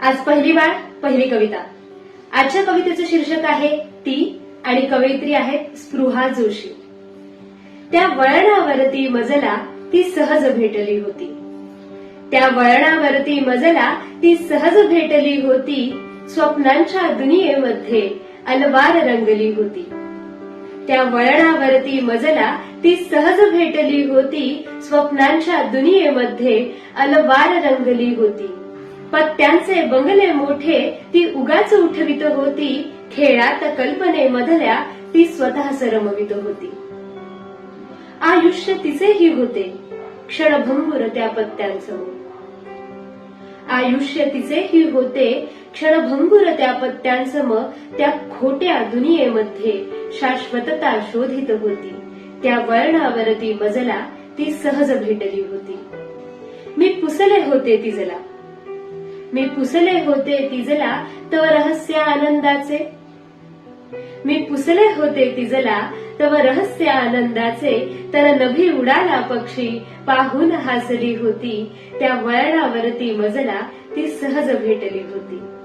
आज पहिली बाळ पहिली कविता. आजच्या कवितेचं शीर्षक आहे ती आणि कवयित्री आहेत स्पृहा जोशी. त्या वळणावरती मजला ती सहज भेटली होती. त्या वळणावरती मजला ती सहज भेटली होती. स्वप्नांच्या दुनियेमध्ये अलवार रंगली होती. त्या वळणावरती मजला ती सहज भेटली होती. स्वप्नांच्या दुनियेमध्ये अलवार रंगली होती. पत्त्यांचे बंगले मोठे ती उगाच उठवित होती. खेळात कल्पने मधल्या ती स्वतः रमवित होती. आयुष्य तिचेही होते. क्षणभंगुर त्या पत्त्यांचं आयुष्य तिचेही होते. क्षणभंगुर त्या पत्त्यांसम त्या खोट्या दुनियेमध्ये शाश्वतता शोधित होती. त्या वळणावरती मजला ती सहज भेटली होती. मी पुसले होते तिजला. मी पुसले होते तिजला तव रहस्य आनंदाचे. मी पुसले होते तिजला तव रहस्य आनंदाचे. तर नभी उडाला पक्षी पाहून हसली होती. त्या वळणावरती मजला ती सहज भेटली होती.